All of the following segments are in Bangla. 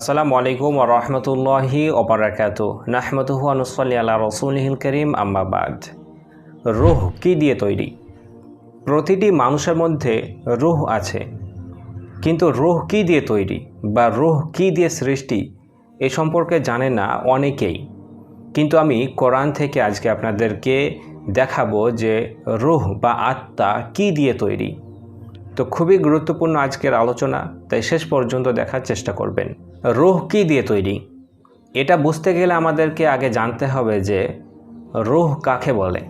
আসসালামু আলাইকুম রহমতুল্লাহি ওবরাকাতু নাহমতুহু আনুসল্লি আল্লাহ রসুলহিল করিম আম্মাবাদ রুহ কি দিয়ে তৈরি? প্রতিটি মানুষের মধ্যে রুহ আছে, কিন্তু রুহ কি দিয়ে তৈরি বা রুহ কি দিয়ে সৃষ্টি এ সম্পর্কে জানে না অনেকেই। কিন্তু আমি কোরআন থেকে আজকে আপনাদেরকে দেখাবো যে রুহ বা আত্মা কি দিয়ে তৈরি। তো খুবই গুরুত্বপূর্ণ আজকের আলোচনা, তাই শেষ পর্যন্ত দেখার চেষ্টা করবেন। রুহ কী দিয়ে তৈরি? এটা বুঝতে গেলে আমাদেরকে আগে জানতে হবে যে রোহ কাকে বলে।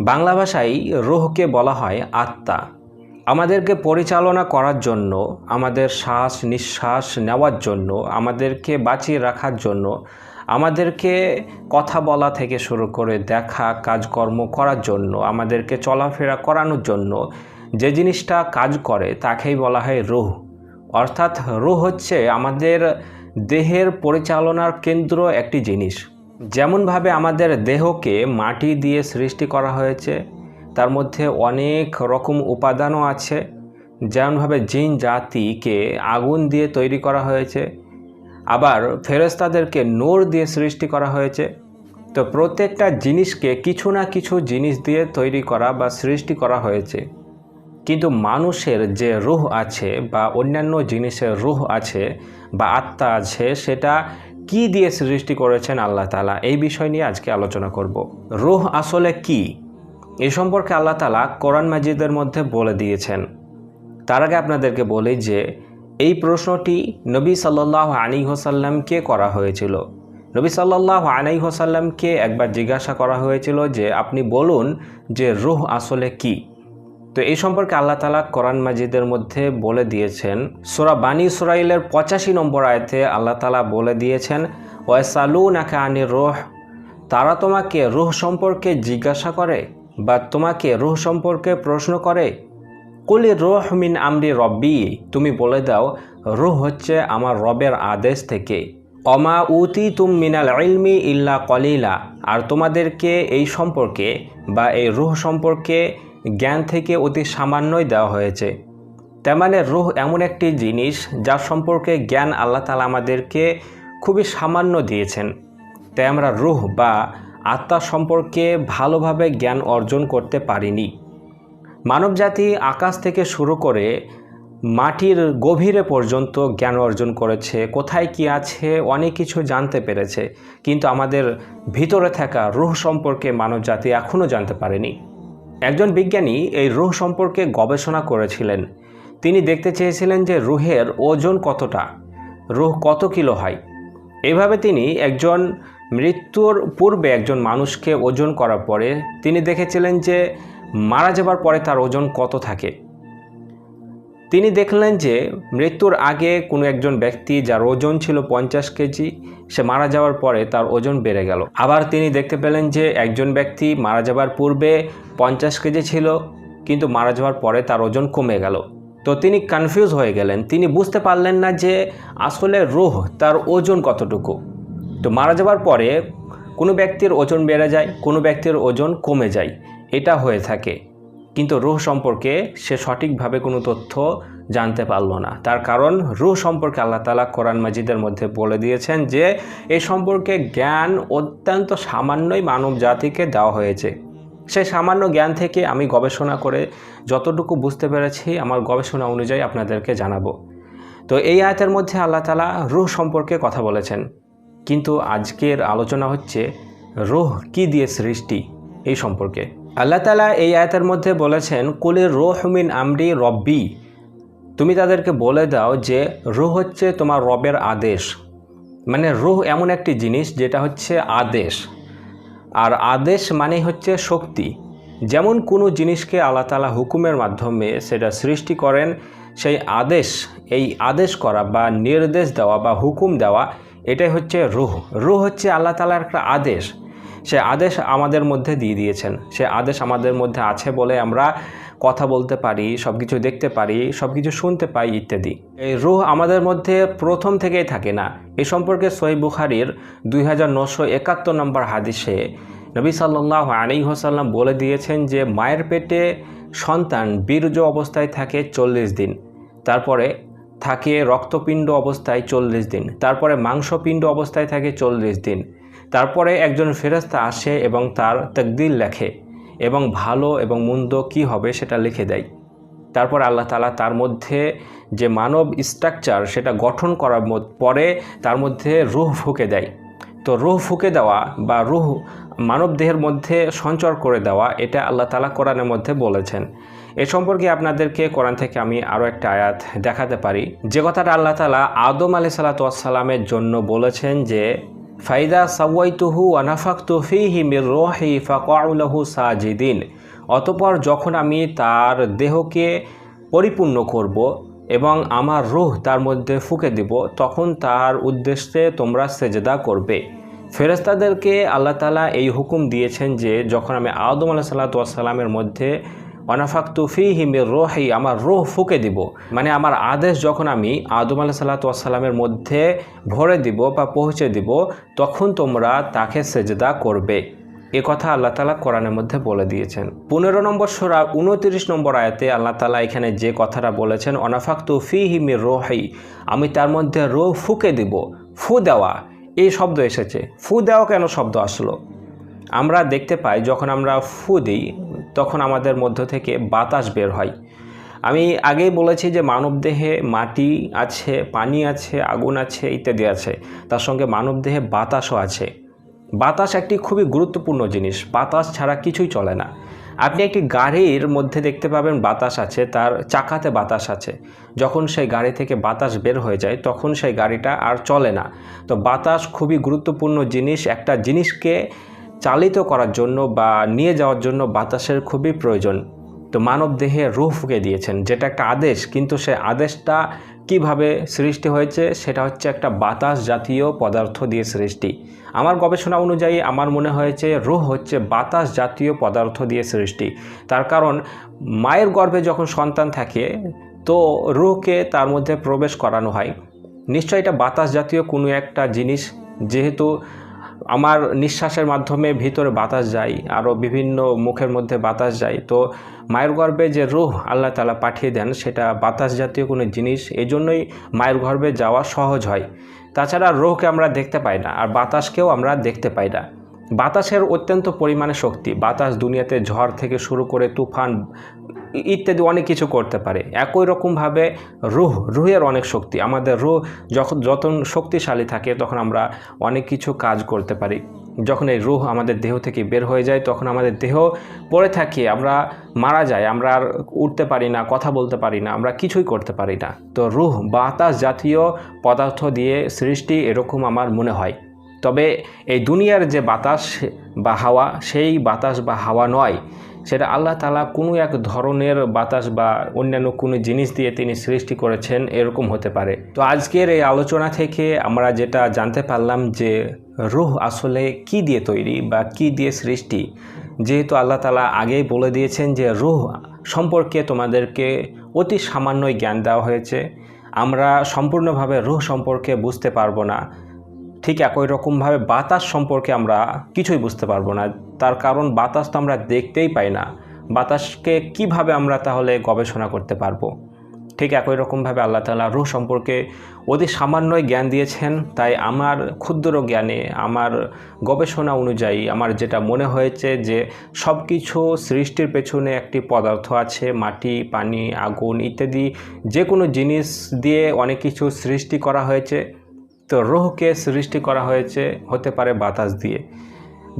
বাংলা ভাষায় রোহকে বলা হয় আত্মা। আমাদেরকে পরিচালনা করার জন্য, আমাদের শ্বাস নিঃশ্বাস নেওয়ার জন্য, আমাদেরকে বাঁচিয়ে রাখার জন্য, আমাদেরকে কথা বলা থেকে শুরু করে দেখা, কাজকর্ম করার জন্য, আমাদেরকে চলাফেরা করানোর জন্য যে জিনিসটা কাজ করে, তাকেই বলা হয় রুহ। অর্থাৎ রুহ হচ্ছে আমাদের দেহের পরিচালনার কেন্দ্র একটি জিনিস। যেমনভাবে আমাদের দেহকে মাটি দিয়ে সৃষ্টি করা হয়েছে, তার মধ্যে অনেক রকম উপাদানও আছে। যেমনভাবে জিন জাতিকে আগুন দিয়ে তৈরি করা হয়েছে, আবার ফেরেস্তাদেরকে নোর দিয়ে সৃষ্টি করা হয়েছে। তো প্রত্যেকটা জিনিসকে কিছু না কিছু জিনিস দিয়ে তৈরি করা বা সৃষ্টি করা হয়েছে। কিন্তু মানুষের যে রুহ আছে বা অন্যান্য জিনিসের রুহ আছে বা আত্মা আছে, সেটা কি দিয়ে সৃষ্টি করেছেন আল্লাহ তালা এই বিষয় নিয়ে আজকে আলোচনা করব। রুহ আসলে কি? এ সম্পর্কে আল্লাহ তালা কোরআন মাজিদের মধ্যে বলে দিয়েছেন। তার আগে আপনাদেরকে বলি যে, এই প্রশ্নটি নবী সাল্লাহ আলী হোসাল্লামকে করা হয়েছিল? নবী সাল্লাহ আলাই হোসাল্লামকে একবার জিজ্ঞাসা করা হয়েছিল যে, আপনি বলুন যে রুহ আসলে কী? তো এই সম্পর্কে আল্লাহ তালা কোরআন মাজিদের মধ্যে বলে দিয়েছেন, সোরা বানী ইসরাইলের পঁচাশি নম্বর আয়তে আল্লাহ তালা বলে দিয়েছেন ওয়াসালু নাকা আনি রোহ, তারা তোমাকে রুহ সম্পর্কে জিজ্ঞাসা করে বা তোমাকে রুহ সম্পর্কে প্রশ্ন করে। কুলি রোহ মিন আমরি রব্বি, তুমি বলে দাও, রুহ হচ্ছে আমার রবের আদেশ থেকে। অমা উতি তুম মিনাল ইলমি ইল্লা কলিলা, আর তোমাদেরকে এই সম্পর্কে বা এই রুহ সম্পর্কে জ্ঞান থেকে অতি সামান্যই দেওয়া হয়েছে। তার মানে রুহ এমন একটি জিনিস যার সম্পর্কে জ্ঞান আল্লাহ তালা আমাদেরকে খুবই সামান্য দিয়েছেন। তাই আমরা রুহ বা আত্মা সম্পর্কে ভালোভাবে জ্ঞান অর্জন করতে পারিনি। মানবজাতি আকাশ থেকে শুরু করে মাটির গভীরে পর্যন্ত জ্ঞান অর্জন করেছে, কোথায় কি আছে অনেক কিছু জানতে পেরেছে, কিন্তু আমাদের ভিতরে থাকা রুহ সম্পর্কে মানবজাতি এখনও জানতে পারেনি। একজন বিজ্ঞানী এই রুহ সম্পর্কে গবেষণা করেছিলেন। তিনি দেখতে চেয়েছিলেন যে রুহের ওজন কতটা, রুহ কত কিলো হয়। এভাবে তিনি একজন মৃত্যুর পূর্বে একজন মানুষকে ওজন করার পরে তিনি দেখেছিলেন যে মারা যাবার পরে তার ওজন কত থাকে। তিনি দেখলেন যে মৃত্যুর আগে কোনো একজন ব্যক্তি যার ওজন ছিল পঞ্চাশ কেজি, সে মারা যাওয়ার পরে তার ওজন বেড়ে গেল। আবার তিনি দেখতে পেলেন যে একজন ব্যক্তি মারা যাবার পূর্বে পঞ্চাশ কেজি ছিল, কিন্তু মারা যাওয়ার পরে তার ওজন কমে গেল। তো তিনি কনফিউজ হয়ে গেলেন। তিনি বুঝতে পারলেন না যে আসলে রোহ তার ওজন কতটুকু। তো মারা যাওয়ার পরে কোনো ব্যক্তির ওজন বেড়ে যায়, কোনো ব্যক্তির ওজন কমে যায়। এটা হয়ে থাকে। কিন্তু রুহ সম্পর্কে সে সঠিকভাবে কোনো তথ্য জানতে পারল না। তার কারণ রুহ সম্পর্কে আল্লাহ তালা কোরআন মাজিদের মধ্যে বলে দিয়েছেন যে এই সম্পর্কে জ্ঞান অত্যন্ত সামান্যই মানব জাতিকে দেওয়া হয়েছে। সেই সামান্য জ্ঞান থেকে আমি গবেষণা করে যতটুকু বুঝতে পেরেছি, আমার গবেষণা অনুযায়ী আপনাদেরকে জানাব। তো এই আয়তের মধ্যে আল্লাহ তালা রুহ সম্পর্কে কথা বলেছেন। কিন্তু আজকের আলোচনা হচ্ছে রুহ কি দিয়ে সৃষ্টি এই সম্পর্কে। আল্লাহ তালা এই আয়তের মধ্যে বলেছেন কুলের রোহ মিন আমরি রব্বি। তুমি তাদেরকে বলে দাও যে, রুহ হচ্ছে তোমার রবের আদেশ। মানে রুহ এমন একটি জিনিস যেটা হচ্ছে আদেশ। আর আদেশ মানে হচ্ছে শক্তি। যেমন কোনো জিনিসকে আল্লাহ তালা হুকুমের মাধ্যমে সেটা সৃষ্টি করেন, সেই আদেশ, এই আদেশ করা বা নির্দেশ দেওয়া বা হুকুম দেওয়া, এটাই হচ্ছে রুহ। রুহ হচ্ছে আল্লাহ তালার একটা আদেশ। সে আদেশ আমাদের মধ্যে দিয়ে দিয়েছেন। সে আদেশ আমাদের মধ্যে আছে বলে আমরা কথা বলতে পারি সব কিছু দেখতে পারি সব কিছু শুনতে পাই ইত্যাদি। এই রুহ আমাদের মধ্যে প্রথম থেকেই থাকে না। এ সম্পর্কে সই বুখারির দুই হাজার নশো একাত্তর নম্বর হাদিসে নবী সাল্লাহ আলী হোসাল্লাম বলে দিয়েছেন যে, মায়ের পেটে সন্তান বীর্য অবস্থায় থাকে চল্লিশ দিন, তারপরে থাকে রক্তপিণ্ড অবস্থায় চল্লিশ দিন, তারপরে মাংসপিণ্ড অবস্থায় থাকে চল্লিশ দিন তারপরে একজন ফেরস্তা আসে এবং তার তকদিল লেখে এবং ভালো এবং মন্দ কি হবে সেটা লিখে দেয়। তারপর আল্লাহ তালা তার মধ্যে যে মানব স্ট্রাকচার সেটা গঠন করার পরে তার মধ্যে রুহ ফুঁকে দেয়। তো রুহ ফুঁকে দেওয়া বা রুহ মানব দেহের মধ্যে সঞ্চর করে দেওয়া এটা আল্লাহ তালা কোরআনের মধ্যে বলেছেন। এ সম্পর্কে আপনাদেরকে কোরআন থেকে আমি আরও একটা আয়াত দেখাতে পারি। যে কথাটা আল্লাহ তালা আদম আলি সাল্লাতামের জন্য বলেছেন যে ফাইদা সাওয়াইতুহু আনাফাক তুফিহি মির রোহি ফাকাউলাহু সাজিদিন। অতপর যখন আমি তার দেহকে পরিপূর্ণ করব এবং আমার রুহ তার মধ্যে ফুঁকে দিব, তখন তার উদ্দেশ্যে তোমরা সেজদা করবে। ফেরেস্তাদেরকে আল্লাহ তালা এই হুকুম দিয়েছেন যে, যখন আমি আদম আল্লাহ সাল্লাতামের মধ্যে অনাফাক তুফি হিমের রোহি, আমার রোহ ফুকে দিব। মানে আমার আদেশ যখন আমি আদম আল্লাহ সাল্লাতামের মধ্যে ভরে দিব বা পৌঁছে দিব, তখন তোমরা তাকে সেজদা করবে। এ কথা আল্লাহ তালা কোরআনের মধ্যে বলে দিয়েছেন। পনেরো নম্বর সোরা, উনতিরিশ নম্বর আয়াতে আল্লাহ তালা এখানে যে কথাটা বলেছেন অনাফাক তুফি হিমের রোহি, আমি তার মধ্যে রোহ ফুকে দিব, ফু দেওয়া। এই শব্দ এসেছে। ফু দেওয়া কেন শব্দ আসলো? আমরা দেখতে পাই, যখন আমরা ফু দিই তখন আমাদের মধ্য থেকে বাতাস বের হয়। আমি আগেই বলেছি যে মানবদেহে মাটি আছে, পানি আছে, আগুন আছে ইত্যাদি আছে। তার সঙ্গে মানবদেহে বাতাসও আছে। বাতাস একটি খুবই গুরুত্বপূর্ণ জিনিস। বাতাস ছাড়া কিছুই চলে না। আপনি একটি গাড়ির মধ্যে দেখতে পাবেন বাতাস আছে, তার চাকাতে বাতাস আছে। যখন সেই গাড়ি থেকে বাতাস বের হয়ে যায়, তখন সেই গাড়িটা আর চলে না। তো বাতাস খুবই গুরুত্বপূর্ণ জিনিস। একটা জিনিসকে চালিত করার জন্য বা নিয়ে যাওয়ার জন্য বাতাসের খুবই প্রয়োজন। তো মানব দেহে রুহ ফুকে দিয়েছেন, যেটা একটা আদেশ, কিন্তু সে আদেশটা কীভাবে সৃষ্টি হয়েছে, সেটা হচ্ছে একটা বাতাস জাতীয় পদার্থ দিয়ে সৃষ্টি। আমার গবেষণা অনুযায়ী আমার মনে হয়েছে রুহ হচ্ছে বাতাস জাতীয় পদার্থ দিয়ে সৃষ্টি। তার কারণ, মায়ের গর্ভে যখন সন্তান থাকে, তো রুহকে তার মধ্যে প্রবেশ করানো হয়। নিশ্চয়ই এটা বাতাস জাতীয় কোনো একটা জিনিস, যেহেতু আমার নিঃশ্বাসের মাধ্যমে ভিতরে বাতাস যায় আরও বিভিন্ন মুখের মধ্যে বাতাস যায়। তো মায়ের গর্ভে যে রুহ আল্লাহ তালা পাঠিয়ে দেন, সেটা বাতাস জাতীয় কোনো জিনিস এই জন্যই মায়ের গর্ভে যাওয়া সহজ হয়। তাছাড়া রোহকে আমরা দেখতে পাই না, আর বাতাসকেও আমরা দেখতে পাই না। বাতাসের অত্যন্ত পরিমাণে শক্তি, বাতাস দুনিয়াতে ঝড় থেকে শুরু করে তুফান ইত্যাদি অনেক কিছু করতে পারে। একই রকমভাবে রুহ, রুহের অনেক শক্তি। আমাদের রুহ যখন যত শক্তিশালী থাকে তখন আমরা অনেক কিছু কাজ করতে পারি। যখন এই রুহ আমাদের দেহ থেকে বের হয়ে যায় তখন আমাদের দেহ পড়ে থাকি, আমরা মারা যাই, আমরা আর উঠতে পারি না, কথা বলতে পারি না, আমরা কিছুই করতে পারি না। তো রুহ বাতাস জাতীয় পদার্থ দিয়ে সৃষ্টি এরকম আমার মনে হয়। তবে এই দুনিয়ার যে বাতাস বা হাওয়া, সেই বাতাস বা হাওয়া নয়। সেটা আল্লাহ তালা কোনো এক ধরনের বাতাস বা অন্যান্য কোনো জিনিস দিয়ে তিনি সৃষ্টি করেছেন, এরকম হতে পারে। তো আজকের এই আলোচনা থেকে আমরা যেটা জানতে পারলাম যে রুহ আসলে কি দিয়ে তৈরি বা কি দিয়ে সৃষ্টি, যেহেতু আল্লাহ তালা আগেই বলে দিয়েছেন যে রুহ সম্পর্কে তোমাদেরকে অতি সামান্যই জ্ঞান দেওয়া হয়েছে। আমরা সম্পূর্ণভাবে রুহ সম্পর্কে বুঝতে পারব না। ঠিক একই রকমভাবে বাতাস সম্পর্কে আমরা কিছুই বুঝতে পারব না। তার কারণ বাতাস তো আমরা দেখতেই পাই না। বাতাসকে কীভাবে আমরা তাহলে গবেষণা করতে পারব? ঠিক একই রকমভাবে আল্লাহ তালা রুহ সম্পর্কে অতি সামান্যই জ্ঞান দিয়েছেন। তাই আমার ক্ষুদ্র জ্ঞানে, আমার গবেষণা অনুযায়ী, আমার যেটা মনে হয়েছে যে সব কিছু সৃষ্টির পেছনে একটি পদার্থ আছে, মাটি, পানি, আগুন ইত্যাদি যে কোনো জিনিস দিয়ে অনেক কিছু সৃষ্টি করা হয়েছে। তো রোহকে সৃষ্টি করা হয়েছে, হতে পারে বাতাস দিয়ে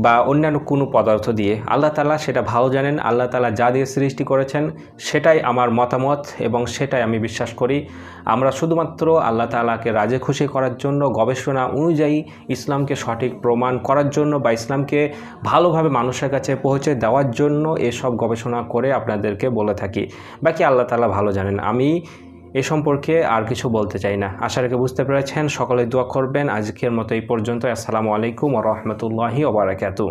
বা অন্যান্য কোনো পদার্থ দিয়ে। আল্লাহ তালা সেটা ভালো জানেন, আল্লাহ তালা যা দিয়ে সৃষ্টি করেছেন, সেটাই আমার মতামত এবং সেটাই আমি বিশ্বাস করি। আমরা শুধুমাত্র আল্লাহ তালাকে রাজে খুশি করার জন্য, গবেষণা অনুযায়ী ইসলামকে সঠিক প্রমাণ করার জন্য বা ইসলামকে ভালোভাবে মানুষের কাছে পৌঁছে দেওয়ার জন্য এসব গবেষণা করে আপনাদেরকে বলে থাকি। বাকি আল্লাহ তালা ভালো জানেন। আমি এ সম্পর্কে আর কিছু বলতে চাই না। আশা রেখে বুঝতে পেরেছেন সকলে দোয়া করবেন। আজকের মতো এই পর্যন্ত আসসালামু আলাইকুম ও রহমতুল্লাহি ওবরাকাতু